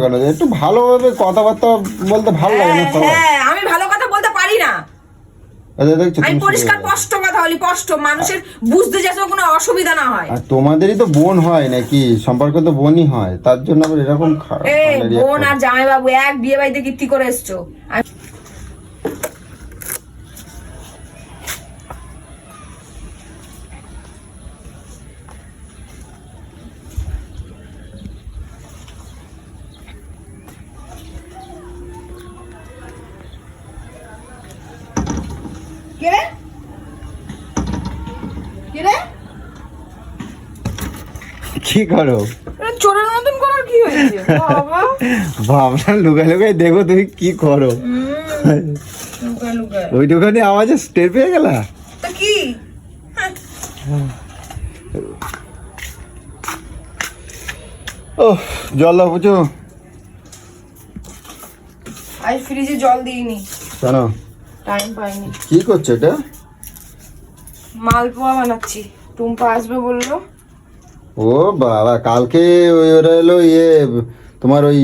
কেন? একটু ভালোভাবে কথাবার্তা বলতে ভালো লাগে না হ্যাঁ, হ্যাঁ আমি ভালো কথা বলতে পারি না। আচ্ছা, আমি পরিষ্কার স্পষ্ট কথা বলি স্পষ্ট। মানুষের বুঝতে যাতে কোনো অসুবিধা না হয়। আর তোমাদেরই তো বোন হয় নাকি? সম্পর্ক তো বোনই হয়। তার জন্য আবার এরকম react বোন আর জামাই বাবু এক বিয়ে বাড়িতে কীর্তি করে এসছো। কি করো? চোরের মতন করার কি হয়েছে? বাবা। ভাবনা লুকাই লুকাই দেখো তুমি কি করো। লুকায় লুকায় ওই দোকানে আওয়াজে টের পেয়ে গেলা? তো কি? ও জল দাও বুঝো আজ ফ্রিজে জল দিইনি। কেন? টাইম পাইনি। কি করছ এটা? মালপোয়া বানাচ্ছি। টুম্পা আসবে বলল। ও বাবা কালকে ওই ওরা এলো ইয়ে তোমার ওই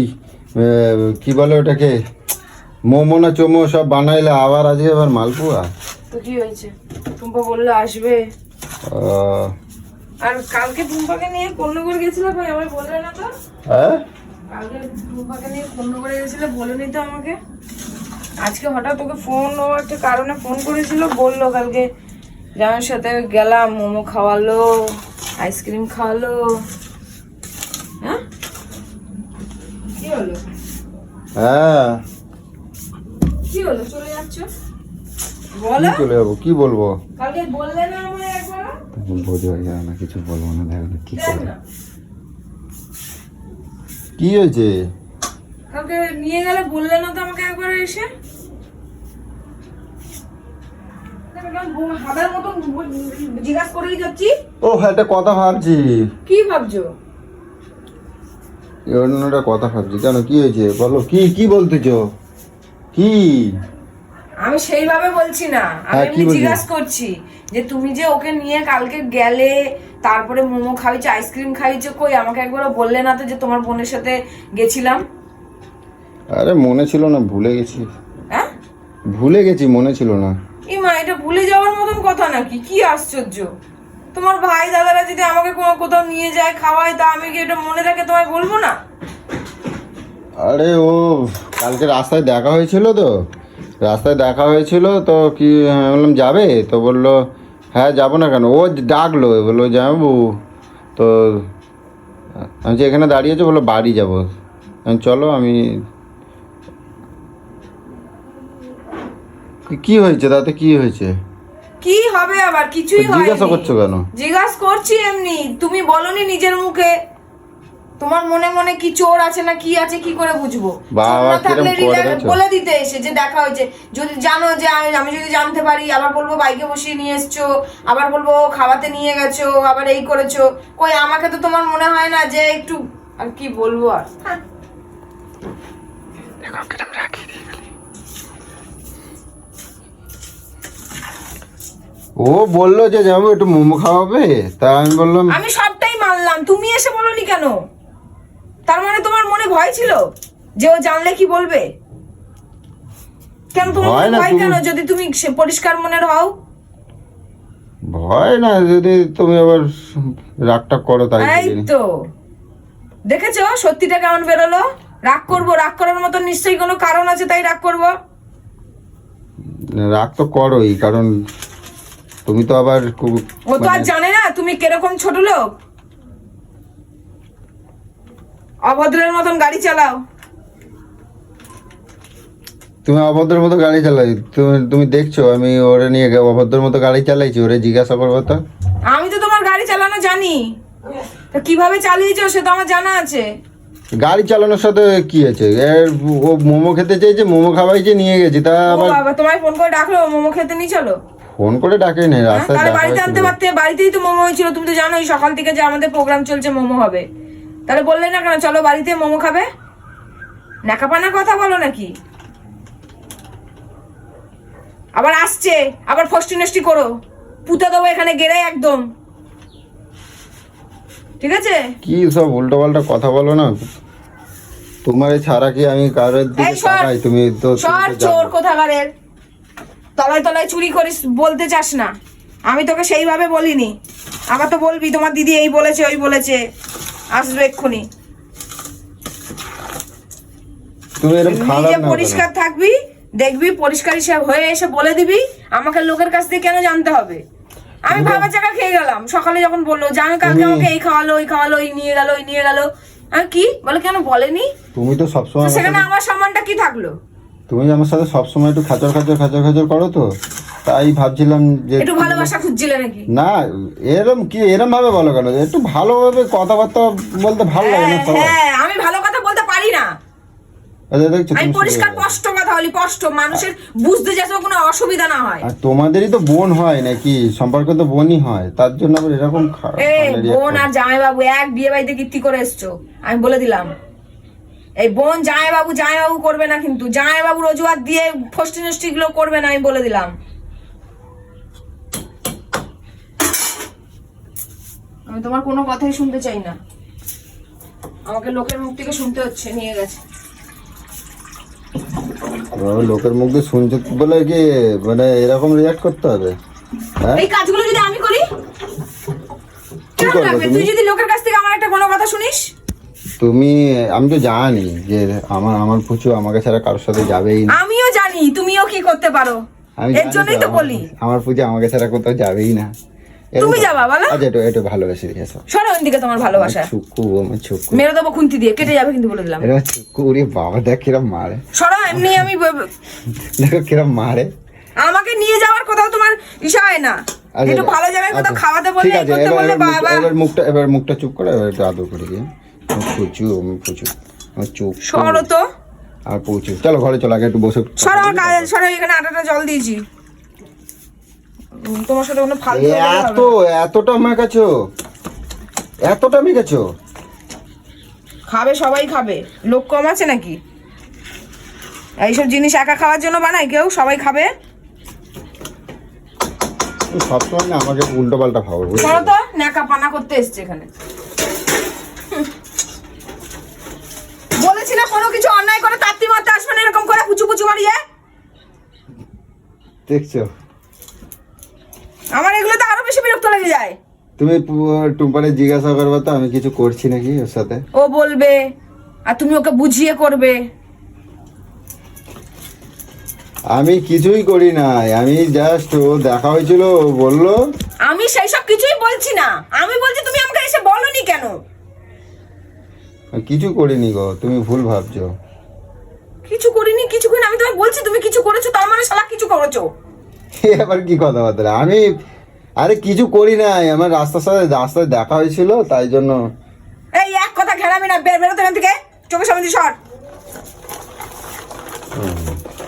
কি বলে ওটাকে মোমো না চোমো সব বানাইলে আবার আজকে আবার মালপুয়া? তো কি হয়েছে? টুম্পা বলল আসবে। আর কালকে টুম্পাকে নিয়ে পণ্যগড় গেছিলে ভাই আমার বললে না তো? হ্যাঁ? কালকে টুম্পাকে নিয়ে পণ্যগড়ে গেছিলে বলেনি তো আমাকে। আজকে হঠাৎ তোকে ফোন ও একটা কারণে ফোন করেছিল বলল কালকে জামার সাথে গেলাম মোমো খাওয়ালো। আইসক্রিম খাওয়ালো। হ্যাঁ? কি হলো? হ্যাঁ। কি হলো? চলে যাচ্ছ? বলো। চলে যাব? কি বলব? কালকে বললে না আমায় একবার? বোঝা যায় না কিছু বলব না দেখো কি করে। হয়েছে? কালকে নিয়ে গেলে বললে না তো আমাকে একবার এসে হাদার মতন জিজ্ঞাসা করেই যাচ্ছি। ও একটা কথা ভাবছি। কি ভাবছ? এই কথা ভাবছি। কেন কি হয়েছে? বলো কি কি বলতেছো? কি? আমি সেইভাবে বলছি না। আমি হ্যাঁ? জিজ্ঞাসা করছি যে তুমি যে ওকে নিয়ে কালকে গেলে তারপরে মোমো খাইছো আইসক্রিম খাইছো কই? আমাকে একবার বললে না তো যে তোমার বোনের সাথে গেছিলাম? আরে মনে ছিল না ভুলে গেছি। হ্যাঁ? ভুলে গেছি মনে ছিল না। এই মা, এটা ভুলে যাওয়ার মতন কথা নাকি? কি আশ্চর্য। তোমার ভাই দাদারা যদি আমাকে কোনো কোথাও নিয়ে যায়, খাওয়ায়, তা আমি কি এটা মনে রাখে তোমায় বলব না? আরে ও, কালকে রাস্তায় দেখা হয়েছিল তো। রাস্তায় দেখা হয়েছিল তো কি বললাম, যাবে? তো বলল হ্যাঁ যাব না কেন? ও ডাকলো বলল, যাব। তো আমি যে এখানে দাঁড়িয়ে আছি বলল, বাড়ি যাব। চলো, আমি কি- হয়েছে? তাতে কি হয়েছে? কি হবে আবার? কিছুই হয় জিজ্ঞাসা করছ কেন? জিজ্ঞাসা করছি এমনি। তুমি বলনি নিজের মুখে। তোমার মনে মনে কি চোর আছে না কি আছে কি করে বুঝব? বাবা, থাকলে? বলে দিতে এসে যে দেখা হয়েছে। যদি জানো যে আমি আমি যদি জানতে পারি আবার বলব বাইকে বসিয়ে নিয়ে এসছো আবার বলব খাওয়াতে নিয়ে গেছো আবার এই করেছ। কই আমাকে তো তোমার মনে হয় না যে একটু আর কি বলব আর? হ্যাঁ। ও বলল যে যাব একটু মোমো খাওয়াবে তা আমি বললাম আমি সবটাই মানলাম তুমি এসে বলনি কেন? তার মানে তোমার মনে ভয় ছিল যে ও জানলে কি বলবে? কেন তোমার ভয় কেন? যদি তুমি পরিষ্কার মনের হও। ভয় না যদি তুমি আবার রাগটা করো তাই এই তো। দেখেছ? সত্যিটা কেমন বেরোলো? রাগ করব রাগ করার মতো নিশ্চয়ই কোনো কারণ আছে তাই রাগ করব? রাগ তো করোই কারণ তুমি তো আবার ও তো আর মানে- জানে না তুমি কীরকম ছোট লোক। অভদ্রের মতন গাড়ি চালাও। তুমি অভদ্রের মতো গাড়ি চালাই তুমি তুমি দেখছ আমি ওরে নিয়ে অভদ্রের মতো গাড়ি চালাইছি ওরে জিজ্ঞাসা করব তো। আমি তো তোমার গাড়ি চালানো জানি। তা কীভাবে চালিয়েছো সে তো আমার জানা আছে। গাড়ি চালানোর সাথে কি আছে? এর ও মোমো খেতে চাইছে মোমো খাওয়াইছে নিয়ে গেছি তা আবার তোমায় ফোন করে ডাকলো মোমো খেতে নিয়ে চলো। ফোন করে ডাকে নেই হ্যাঁ? রাস্তায় তাহলে বাড়িতে আনতে। পারতে বাড়িতেই তো মোমো হয়েছিল তুমি তো জানোই সকাল থেকে যে আমাদের প্রোগ্রাম চলছে মোমো হবে। তাহলে বললে না কেন চলো বাড়িতে মোমো খাবে? নাকাপানা কথা বলো নাকি? আবার আসছে আবার ফষ্টি নষ্টি করো। পুঁতে দেবো এখানে গেড়ে একদম। ঠিক আছে? কি সব উল্টো পাল্টা কথা বলো না? তোমার ছাড়া কি আমি কারোর দিকে তাকাই? তুমি তো সর চোর কোথাকারের। তলায় তলায় চুরি করিস বলতে চাস না। আমি তোকে সেইভাবে বলিনি। আবার তো বলবি তোমার দিদি এই বলেছে ওই বলেছে। আসবে এক্ষুনি। নিজে পরিষ্কার থাকবি দেখবি পরিষ্কার হিসাব হয়ে এসে বলে দিবি আমাকে লোকের কাছ থেকে কেন জানতে হবে? আমি ভাবা চাকা খেয়ে গেলাম। সকালে যখন বলল যে আমি কালকে আমাকে এই খাওয়ালো ওই খাওয়ালো এই নিয়ে গেল ওই নিয়ে গেল। আমি কি? বলে কেন বলেনি? তুমি তো তো সবসময় সেখানে আমার সম্মানটা কি থাকল? তুমি আমার সাথে সবসময় একটু খাচর খাচর খাচর খাচর করো তো। তাই ভাবছিলাম যে একটু ভালোবাসা খুঁজছিলে নাকি? না এরম কি এরম ভাবে বলো কেন? একটু ভালোভাবে কথাবার্তা বলতে ভালো লাগে না হ্যাঁ, হ্যাঁ আমি ভালো কথা বলতে পারি না। আচ্ছা, আমি পরিষ্কার স্পষ্ট কথা বলি স্পষ্ট। মানুষের বুঝতে যাতে কোনো অসুবিধা না হয়। আর তোমাদেরই তো বোন হয় নাকি? সম্পর্ক তো বোনই হয়। তার জন্য আবার এরকম বোন। আর জামাইবাবু এক বিয়ে বাড়িতে কীর্তি করে এসছো। আমি বলে দিলাম। এই বোন জামাইবাবু জামাইবাবু করবে না কিন্তু। জামাইবাবুর অজুহাত দিয়ে ফষ্টি নষ্টি গুলো করবে না আমি বলে দিলাম। আমি তোমার কোনো কথাই শুনতে চাই না। আমাকে লোকের মুখ থেকে শুনতে হচ্ছে নিয়ে গেছে। লোকের মুখ দিয়ে শুনছো বলে কি মানে এরকম রিয়াক্ট করতে হবে? হ্যাঁ? এই কাজগুলো যদি আমি করি তুই যদি লোকের কাছ থেকে আমার একটা কোনো কথা শুনিস তুমি আমি তো জানি যে আমার আমার পুচু আমাকে ছাড়া কারোর সাথে যাবেই না। আমিও জানি তুমিও কি করতে পারো? আমি এর জন্যই তো বলি। আমার পুজো আমাকে ছাড়া কোথাও যাবেই না। তুমি যাবা, বলো? আচ্ছা একটু একটু ভালোবেসে দিয়েছ সরো তোমার ভালোবাসা। আমার চুক্কু মেরে দেবো খুন্তি দিয়ে কেটে যাবে কিন্তু বলে দিলাম। এটা ওরে বাবা দেখ কিরম মারে। সরো এমনি আমি দেখো কিরম মারে। আমাকে নিয়ে যাওয়ার কোথাও তোমার ইসা হয় না। আচ্ছা, একটু ভালো জায়গায় কোথাও আচ্ছা, খাওয়াতে বললে করতে বললে মুখটা- বাবা। এবার মুখটা এবার মুখটা চুপ করে এবার একটু আদর করে দিয়ে আমার পুচু আমার চুপ সরো তো। আর পৌঁছু চলো ঘরে চলো আগে একটু বসে সরো আমার কাজ সরো এখানে আটাটা জল দিয়েছি। তোমার সাথে কোনো ফালতু এত। এতটা মেকাছো এতটা মেকাছো খাবে সবাই খাবে। লোক কম আছে নাকি? এইসব জিনিস একা খাওয়ার জন্য বানাই কেউ? সবাই খাবে? সবসময় না আমাকে উল্টো পাল্টা? সরো তো ন্যাকা পানা করতে এসছে এখানে হুম। বলেছি না কোনো কিছু অন্যায় করে তাত্তি মারতে আসবে না এরকম করে পুচু পুচু মারিয়ে? দেখছ? আমার এগুলো তো আরও বেশি বিরক্ত লেগে যায়। তুমি টুম্পারে জিজ্ঞাসা করবে তো আমি কিছু করছি নাকি ওর সাথে? ও বলবে আর তুমি ওকে বুঝিয়ে করবে। আমি কিছুই করি নাই আমি জাস্ট ও দেখা হয়েছিল ও বলল। আমি সেই সব কিছুই বলছি না। আমি বলছি তুমি আমাকে এসে বলনি কেন? কিছু করিনি গো তুমি ভুল ভাবছ কিছু করিনি কিছু করিনি আমি তোমাকে বলছি তুমি কিছু করেছ তার মানে শালা কিছু করেছ। এ আবার কি কথাবার্তা? আমি আরে কিছু করি নাই আমার রাস্তার সাথে রাস্তায় দেখা হয়েছিল তাই জন্য। এই এক কথা ঘেরামি না বের বেরোতে এখান থেকে। চোখের সামনে সর।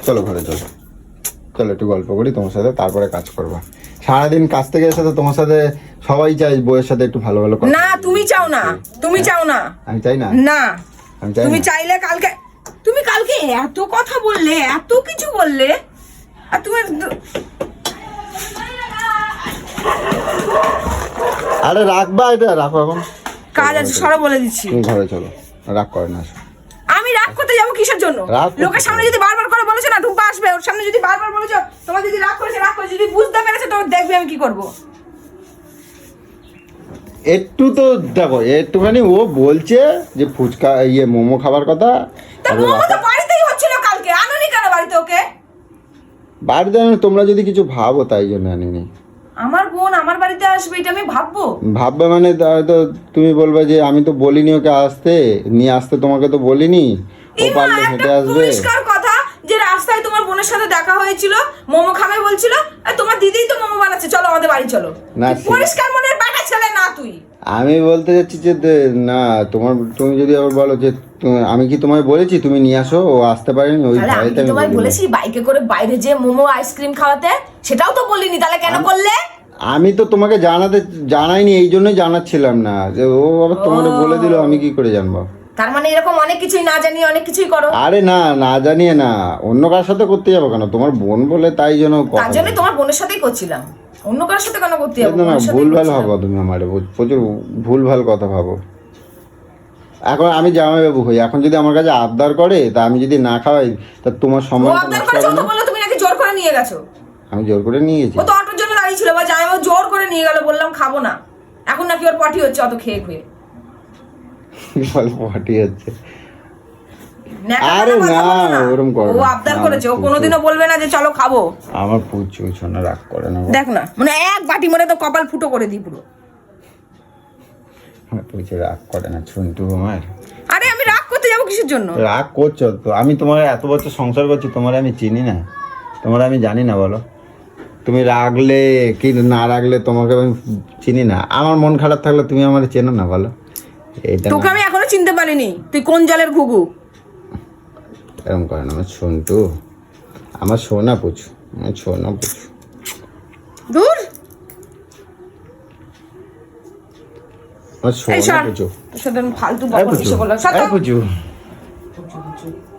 চলো ঘরে চলো। চলো একটু গল্প করি তোমার সাথে তারপরে কাজ করবা। সারাদিন কাজ থেকে এসে তো তোমার সাথে সবাই চাই বইয়ের সাথে একটু ভালো ভালো না তুমি চাও না তুমি চাও না। আমি চাই না? না আমি চাই তুমি চাইলে কালকে তুমি কালকে এত কথা বললে এত কিছু বললে আর তুমি আরে রাখবা এটা রাখো এখন। কাজ আছে সরো বলে দিচ্ছি। ঘরে চলো রাগ করে না। আমি রাগ করতে যাব কিসের জন্য? লোকের সামনে যদি বারবার করে বলেছে না টুম্পা আসবে। ওর সামনে যদি বারবার বলেছ তোমার যদি রাগ করেছে রাগ করেছে যদি বুঝতে পেরেছে তোমার দেখবে আমি কি করব। একটু তো দেখো একটুখানি ও বলছে যে ফুচকা ইয়ে মোমো খাবার কথা বাড়িতেই হচ্ছিল কালকে। আনোনি কেন বাড়িতে ওকে? বাড়িতে তোমরা যদি কিছু ভাবো তাই জন্য আনিনি। আমার বোন আমার বাড়িতে আসবে এটা আমি ভাববো। ভাববে মানে হয়তো তুমি বলবে যে আমি তো বলিনি ওকে আসতে নিয়ে আসতে তোমাকে তো বলিনি। ও পারলে হেঁটে আসবে। কথা যে রাস্তায় তোমার বোনের সাথে দেখা হয়েছিল মোমো খাবে বলছিল তোমার দিদিই তো মোমো বানাচ্ছে। চলো আমাদের বাড়ি চলো। না, পরিষ্কার মনের বাটা ছেলে না তুই। আমি বলতে চাচ্ছি যে না তোমার তুমি যদি আবার বলো যে আমি কি তোমায় বলেছি তুমি নিয়ে আসো? ও আসতে পারেনি ওই ভয়তে আমি তোমায় বলেছি বাইকে করে বাইরে যে মোমো আইসক্রিম খাওয়াতে? সেটাও তো বলিনি তাহলে কেন করলে? আমি তো তোমাকে জানাতে জানাইনি এই জন্যই জানাচ্ছিলাম না। যে ও আবার তোমাকে বলে দিল আমি কি করে জানব? তার মানে এরকম অনেক কিছুই না জানি অনেক কিছুই করো। আরে না না জানিয়ে না। অন্য কার সাথে করতে যাব কেন? তোমার বোন বলে তাই জন্য কথা তার জন্যই তোমার বোনের সাথেই করছিলাম। অন্য কারোর সাথে কেন করতে যাব? না না বোনের ভুল ভালো ভাবো তুমি আমার প্রচুর ভুল ভালো কথা ভাবো। এখন আমি জামাইবাবু হই এখন যদি আমার কাছে আবদার করে তা আমি যদি না খাওয়াই তা তোমার ও সম্মান আবদার করেছে তো তুমি নাকি জোর করে নিয়ে গেছো? আমি জোর করে নিয়ে গেছি। ও তো অটোর জন্য দাঁড়িয়ে ছিল বা ও জোর করে নিয়ে গেল বললাম খাব না। এখন নাকি ওর পটি হচ্ছে অত খেয়ে খুয়ে। পার্টি হচ্ছে? ন্যাকা আরে না। ওরম করো ও আবদার করেছে ও কোনোদিনও বলবে না যে চলো খাব। আমার পুচু সোনা রাগ করে না দেখ না মানে এক বাটি মরে তো কপাল ফুটো করে দিই পুরো। আমার পুচু রাগ করে না ছুন্টু আমার। আরে আমি রাগ করতে যাব কিসের জন্য? রাগ করছ তো আমি তোমার এত বছর সংসার করছি তোমার আমি চিনি না। তোমার আমি জানি না বলো। তুমি রাগলে কি না রাগলে তোমাকে আমি চিনি না। আমার মন খারাপ থাকলে তুমি আমার চেনো না বলো। তোকে আমি এখনও চিনতে পারিনি তুই কোন জলের ঘুঘু? এরকম করে না আমার সন্টু আমার সোনা পুচু আমার সোনা পুচু। দূর। আমার সোনা পুচু। ফালতু বকর